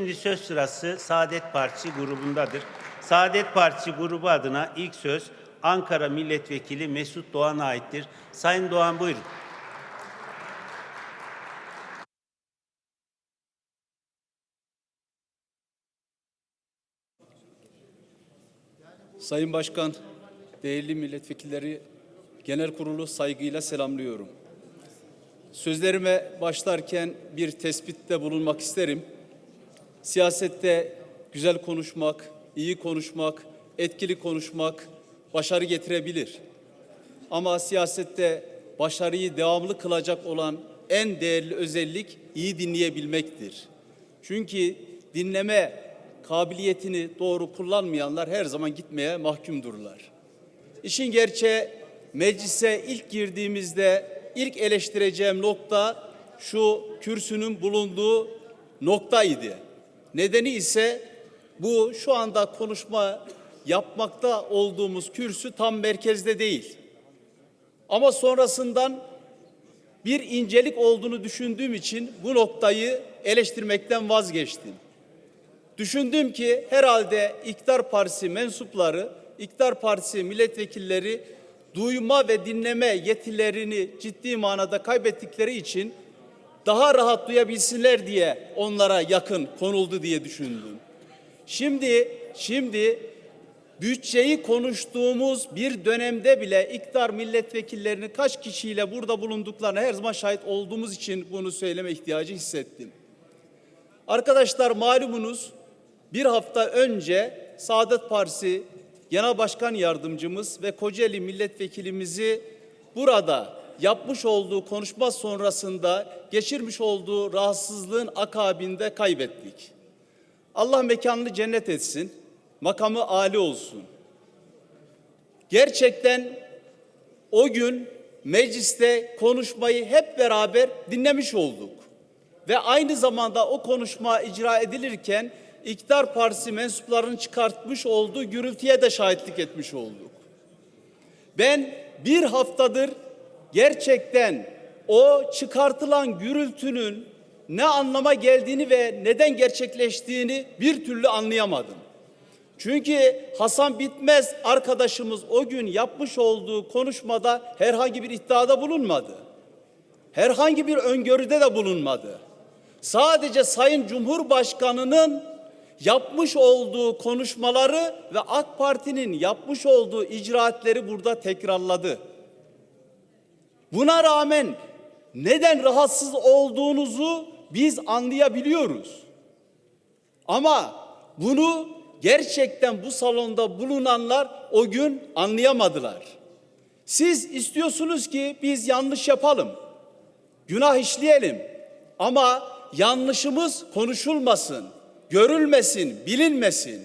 Şimdi söz sırası Saadet Partisi grubundadır. Saadet Partisi grubu adına ilk söz Ankara Milletvekili Mesut Doğan'a aittir. Sayın Doğan buyurun. Sayın Başkan, değerli milletvekilleri, genel kurulu saygıyla selamlıyorum. Sözlerime başlarken bir tespitte bulunmak isterim. Siyasette güzel konuşmak, iyi konuşmak, etkili konuşmak başarı getirebilir. Ama siyasette başarıyı devamlı kılacak olan en değerli özellik iyi dinleyebilmektir. Çünkü dinleme kabiliyetini doğru kullanmayanlar her zaman gitmeye mahkumdurlar. İşin gerçeği meclise ilk girdiğimizde ilk eleştireceğim nokta şu kürsünün bulunduğu noktaydı. Nedeni ise bu şu anda konuşma yapmakta olduğumuz kürsü tam merkezde değil. Ama sonrasından bir incelik olduğunu düşündüğüm için bu noktayı eleştirmekten vazgeçtim. Düşündüm ki herhalde İktidar Partisi mensupları, İktidar Partisi milletvekilleri duyma ve dinleme yetilerini ciddi manada kaybettikleri için daha rahat duyabilsinler diye onlara yakın konuldu diye düşündüm. Şimdi şimdi bütçeyi konuştuğumuz bir dönemde bile iktidar milletvekillerinin kaç kişiyle burada bulunduklarına her zaman şahit olduğumuz için bunu söyleme ihtiyacı hissettim. Arkadaşlar malumunuz bir hafta önce Saadet Partisi Genel Başkan Yardımcımız ve Kocaeli Milletvekilimizi burada yapmış olduğu konuşma sonrasında geçirmiş olduğu rahatsızlığın akabinde kaybettik. Allah mekanını cennet etsin, makamı âli olsun. Gerçekten o gün mecliste konuşmayı hep beraber dinlemiş olduk. Ve aynı zamanda o konuşma icra edilirken İktidar Partisi mensuplarının çıkartmış olduğu gürültüye de şahitlik etmiş olduk. Ben bir haftadır gerçekten o çıkartılan gürültünün ne anlama geldiğini ve neden gerçekleştiğini bir türlü anlayamadım. Çünkü Hasan Bitmez arkadaşımız o gün yapmış olduğu konuşmada herhangi bir iddiada bulunmadı. Herhangi bir öngörüde de bulunmadı. Sadece Sayın Cumhurbaşkanı'nın yapmış olduğu konuşmaları ve AK Parti'nin yapmış olduğu icraatleri burada tekrarladı. Buna rağmen neden rahatsız olduğunuzu biz anlayabiliyoruz. Ama bunu gerçekten bu salonda bulunanlar o gün anlayamadılar. Siz istiyorsunuz ki biz yanlış yapalım. Günah işleyelim. Ama yanlışımız konuşulmasın, görülmesin, bilinmesin.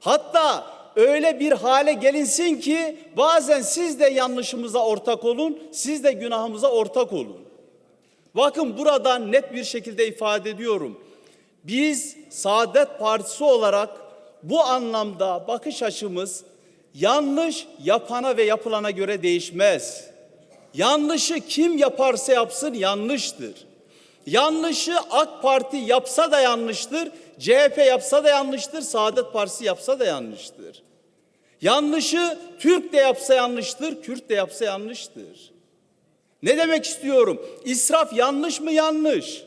Hatta öyle bir hale gelinsin ki bazen siz de yanlışımıza ortak olun, siz de günahımıza ortak olun. Bakın buradan net bir şekilde ifade ediyorum. Biz Saadet Partisi olarak bu anlamda bakış açımız yanlış yapana ve yapılana göre değişmez. Yanlışı kim yaparsa yapsın yanlıştır. Yanlışı AK Parti yapsa da yanlıştır, CHP yapsa da yanlıştır, Saadet Partisi yapsa da yanlıştır. Yanlışı Türk de yapsa yanlıştır, Kürt de yapsa yanlıştır. Ne demek istiyorum? İsraf yanlış mı? Yanlış.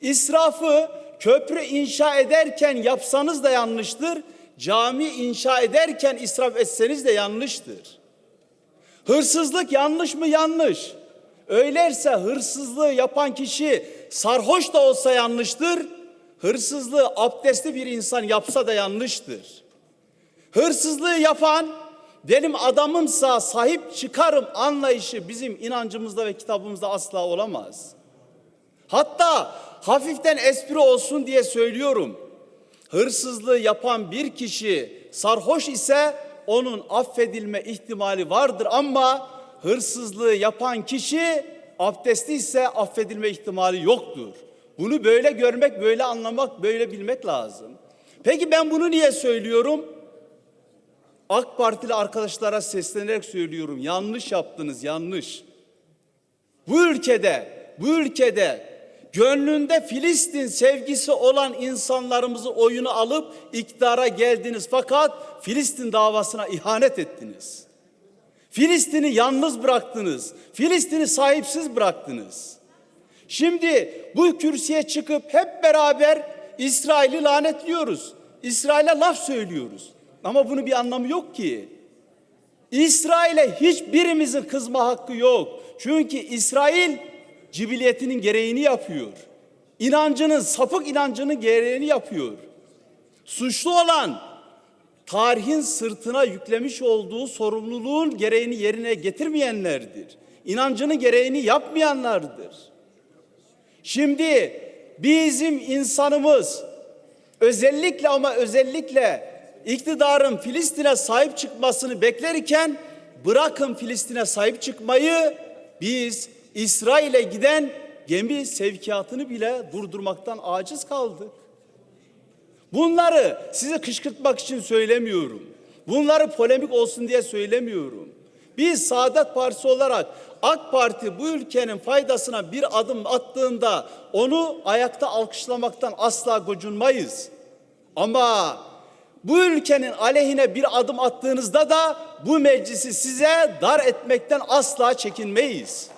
İsrafı köprü inşa ederken yapsanız da yanlıştır. Cami inşa ederken israf etseniz de yanlıştır. Hırsızlık yanlış mı? Yanlış. Öyleyse hırsızlığı yapan kişi sarhoş da olsa yanlıştır. Hırsızlığı abdestli bir insan yapsa da yanlıştır. Hırsızlığı yapan benim adamımsa sahip çıkarım anlayışı bizim inancımızda ve kitabımızda asla olamaz. Hatta hafiften espri olsun diye söylüyorum. Hırsızlığı yapan bir kişi sarhoş ise onun affedilme ihtimali vardır ama hırsızlığı yapan kişi abdestli ise affedilme ihtimali yoktur. Bunu böyle görmek, böyle anlamak, böyle bilmek lazım. Peki ben bunu niye söylüyorum? AK Partili arkadaşlara seslenerek söylüyorum. Yanlış yaptınız, yanlış. Bu ülkede, bu ülkede gönlünde Filistin sevgisi olan insanlarımızı oyunu alıp iktidara geldiniz. Fakat Filistin davasına ihanet ettiniz. Filistin'i yalnız bıraktınız. Filistin'i sahipsiz bıraktınız. Şimdi bu kürsüye çıkıp hep beraber İsrail'i lanetliyoruz. İsrail'e laf söylüyoruz. Ama bunun bir anlamı yok ki. İsrail'e hiçbirimizin kızma hakkı yok. Çünkü İsrail cibiliyetinin gereğini yapıyor. İnancının, sapık inancının gereğini yapıyor. Suçlu olan tarihin sırtına yüklemiş olduğu sorumluluğun gereğini yerine getirmeyenlerdir. İnancının gereğini yapmayanlardır. Şimdi bizim insanımız özellikle ama özellikle iktidarın Filistin'e sahip çıkmasını beklerken bırakın Filistin'e sahip çıkmayı biz İsrail'e giden gemi sevkiyatını bile durdurmaktan aciz kaldık. Bunları size kışkırtmak için söylemiyorum. Bunları polemik olsun diye söylemiyorum. Biz Saadet Partisi olarak AK Parti bu ülkenin faydasına bir adım attığında onu ayakta alkışlamaktan asla gocunmayız. Ama bu ülkenin aleyhine bir adım attığınızda da bu meclisi size dar etmekten asla çekinmeyiz.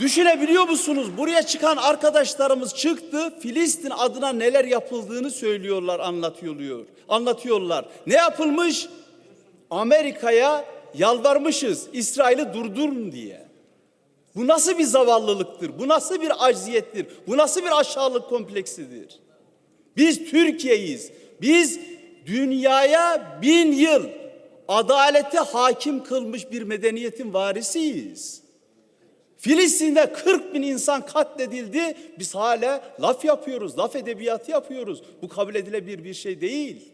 Düşünebiliyor musunuz? Buraya çıkan arkadaşlarımız çıktı. Filistin adına neler yapıldığını söylüyorlar, anlatıyorlar. Anlatıyorlar. Ne yapılmış? Amerika'ya yalvarmışız İsrail'i durdurun diye. Bu nasıl bir zavallılıktır? Bu nasıl bir acziyettir? Bu nasıl bir aşağılık kompleksidir? Biz Türkiye'yiz. Biz dünyaya bin yıl adalete hakim kılmış bir medeniyetin varisiyiz. Filistin'de 40 bin insan katledildi. Biz hala laf yapıyoruz, laf edebiyatı yapıyoruz. Bu kabul edilebilir bir şey değil.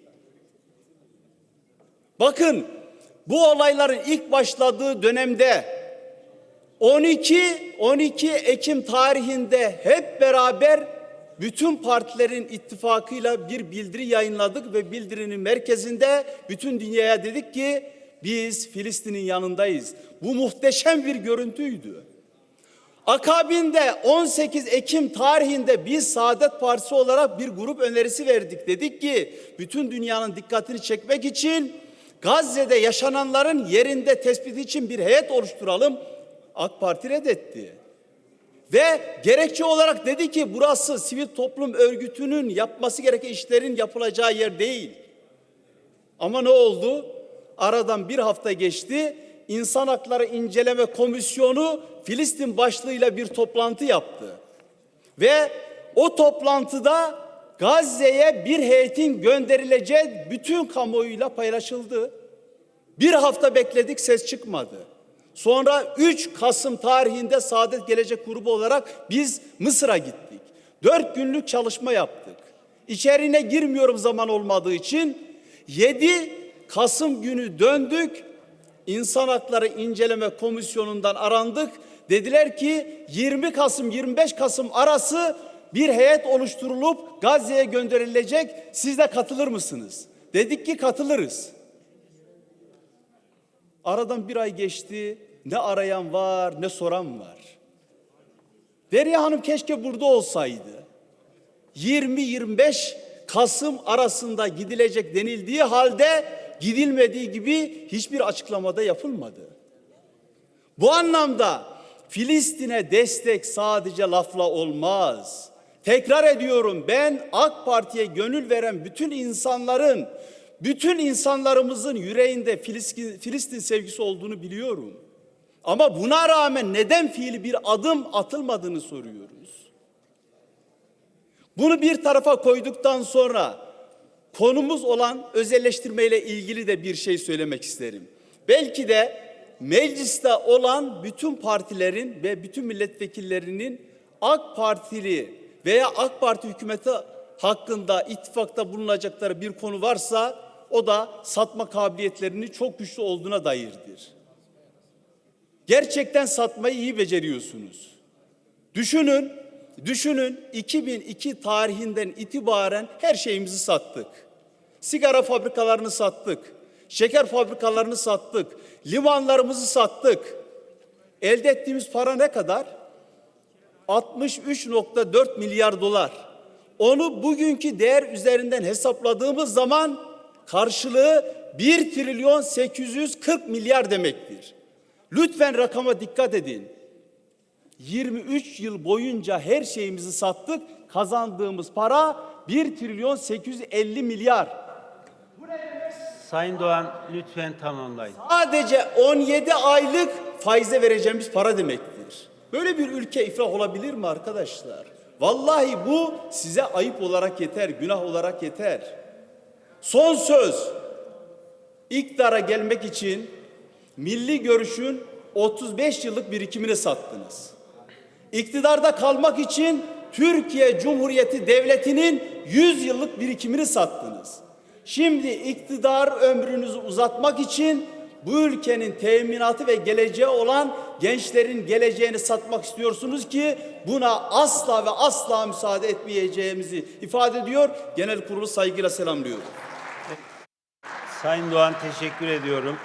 Bakın bu olayların ilk başladığı dönemde 12 12 Ekim tarihinde hep beraber bütün partilerin ittifakıyla bir bildiri yayınladık ve bildirinin merkezinde bütün dünyaya dedik ki biz Filistin'in yanındayız. Bu muhteşem bir görüntüydü. Akabinde 18 Ekim tarihinde biz Saadet Partisi olarak bir grup önerisi verdik. Dedik ki bütün dünyanın dikkatini çekmek için Gazze'de yaşananların yerinde tespit için bir heyet oluşturalım. AK Parti reddetti. Ve gerekçe olarak dedi ki burası sivil toplum örgütünün yapması gereken işlerin yapılacağı yer değil. Ama ne oldu? Aradan bir hafta geçti. İnsan Hakları İnceleme Komisyonu Filistin başlığıyla bir toplantı yaptı. Ve o toplantıda Gazze'ye bir heyetin gönderileceği bütün kamuoyuyla paylaşıldı. Bir hafta bekledik ses çıkmadı. Sonra 3 Kasım tarihinde Saadet Gelecek Grubu olarak biz Mısır'a gittik. 4 günlük çalışma yaptık. İçerine girmiyorum zaman olmadığı için 7 Kasım günü döndük. İnsan Hakları İnceleme Komisyonu'ndan arandık. Dediler ki 20 Kasım 25 Kasım arası bir heyet oluşturulup Gazze'ye gönderilecek. Siz de katılır mısınız? Dedik ki katılırız. Aradan bir ay geçti. Ne arayan var ne soran var. Derya Hanım keşke burada olsaydı. 20-25 Kasım arasında gidilecek denildiği halde gidilmediği gibi hiçbir açıklamada yapılmadı. Bu anlamda Filistin'e destek sadece lafla olmaz. Tekrar ediyorum ben AK Parti'ye gönül veren bütün insanların, bütün insanlarımızın yüreğinde Filistin, Filistin sevgisi olduğunu biliyorum. Ama buna rağmen neden fiili bir adım atılmadığını soruyoruz. Bunu bir tarafa koyduktan sonra konumuz olan özelleştirmeyle ilgili de bir şey söylemek isterim. Belki de mecliste olan bütün partilerin ve bütün milletvekillerinin AK Partili veya AK Parti hükümeti hakkında ittifakta bulunacakları bir konu varsa o da satma kabiliyetlerinin çok güçlü olduğuna dairdir. Gerçekten satmayı iyi beceriyorsunuz. Düşünün, düşünün 2002 tarihinden itibaren her şeyimizi sattık. Sigara fabrikalarını sattık. Şeker fabrikalarını sattık. Limanlarımızı sattık. Elde ettiğimiz para ne kadar? 63.4 milyar dolar. Onu bugünkü değer üzerinden hesapladığımız zaman karşılığı 1 trilyon 840 milyar demektir. Lütfen rakama dikkat edin. 23 yıl boyunca her şeyimizi sattık. Kazandığımız para 1 trilyon 850 milyar. Sayın Doğan lütfen tamamlayın. Sadece 17 aylık faize vereceğimiz para demektir. Böyle bir ülke iflah olabilir mi arkadaşlar? Vallahi bu size ayıp olarak yeter, günah olarak yeter. Son söz. İktidara gelmek için milli görüşün 35 yıllık birikimini sattınız. İktidarda kalmak için Türkiye Cumhuriyeti Devleti'nin 100 yıllık birikimini sattınız. Şimdi iktidar ömrünüzü uzatmak için bu ülkenin teminatı ve geleceği olan gençlerin geleceğini satmak istiyorsunuz ki buna asla ve asla müsaade etmeyeceğimizi ifade ediyor. Genel kurulu saygıyla selamlıyorum. Sayın Doğan teşekkür ediyorum.